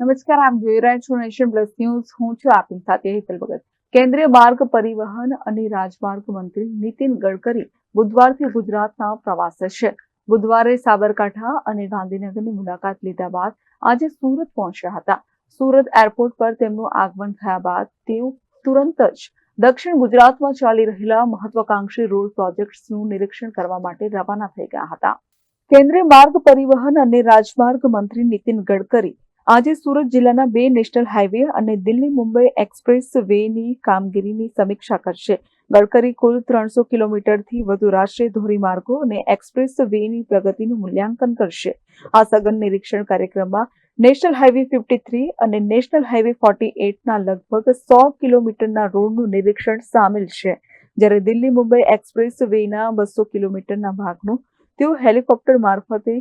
નમસ્કાર આપ જોઈ રહ્યા છો નેશન પ્લસ ન્યૂઝ. હું છું આપની સાથે હેતલ ભગત. કેન્દ્રીય માર્ગ પરિવહન અને રાજમાર્ગ મંત્રી નીતિન ગડકરી બુધવારથી ગુજરાતના પ્રવાસે છે. બુધવારે સાબરકાંઠા અને ગાંધીનગરની મુલાકાત લીધા બાદ આજે સુરત પહોંચ્યા હતા. સુરત એરપોર્ટ પર તેમનું આગમન થયા બાદ તેઓ તુરંત જ દક્ષિણ ગુજરાતમાં ચાલી રહેલા મહત્વાકાંક્ષી રોડ પ્રોજેક્ટ્સનું નિરીક્ષણ કરવા માટે રવાના થઈ ગયા હતા. કેન્દ્રીય માર્ગ પરિવહન અને રાજમાર્ગ મંત્રી નીતિન ગડકરી આજે સુરત જિલ્લાના બે નેશનલ હાઈવે અને દિલ્હી મુંબઈ એક્સપ્રેસ વેની કામગીરીની સમીક્ષા કરશે. ગડકરી કુલ ત્રણસો કિલોમીટરથી વધુ રાષ્ટ્રીય ધોરીમાર્ગો અને એક્સપ્રેસ વેની પ્રગતિનું મૂલ્યાંકન કરશે. આ સઘન નિરીક્ષણ કાર્યક્રમમાં નેશનલ હાઈવે ફિફ્ટી થ્રી અને નેશનલ હાઈવે ફોર્ટી એટના લગભગ સો કિલોમીટરના રોડનું નિરીક્ષણ સામેલ છે. જ્યારે દિલ્હી મુંબઈ એક્સપ્રેસ વેના બસો કિલોમીટરના ભાગનું, તેઓ હેલિકોપ્ટર મારફતે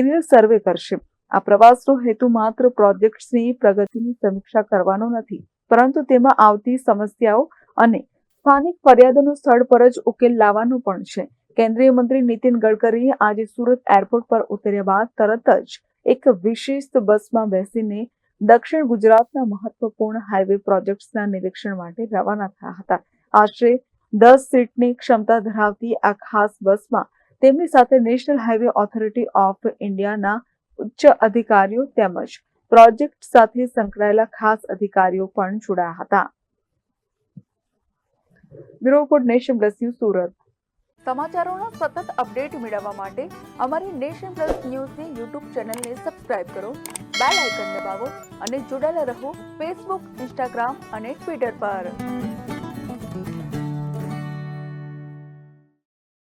એરિયલ સર્વે કરશે. આ પ્રવાસનો હેતુ માત્ર પ્રોજેક્ટ્સની પ્રગતિની સમીક્ષા કરવાનો નથી, પરંતુ તેમાં આવતી સમસ્યાઓ અને સ્થાનિક ફરિયાદોનો સ્થળ પર જ ઉકેલ લાવવાનો પણ છે. કેન્દ્રીય મંત્રી નીતિન ગડકરી આજે સુરત એરપોર્ટ પર ઉતર્યા બાદ તરત જ એક વિશેષ બસમાં બેસીને દક્ષિણ ગુજરાતના મહત્વપૂર્ણ હાઈવે પ્રોજેક્ટ્સના નિરીક્ષણ માટે રવાના થયા હતા. આશરે દસ સીટની ક્ષમતા ધરાવતી આ ખાસ બસમાં તેમની સાથે નેશનલ હાઈવે ઓથોરિટી ઓફ ઇન્ડિયાના ઉચ્ચ અધિકારીઓ તેમજ પ્રોજેક્ટ સાથે સંકળાયેલા ખાસ અધિકારીઓ પણ જોડાયા હતા. Bureau report nation plus news Surat. સમાચારોનો સતત અપડેટ મેળવવા માટે અમારી નેશન પ્લસ ન્યૂઝની યુટ્યુબ ચેનલને સબસ્ક્રાઇબ કરો, બેલ આઇકન દબાવો અને જોડાયેલા રહો ફેસબુક, ઇન્સ્ટાગ્રામ અને ટ્વિટર પર.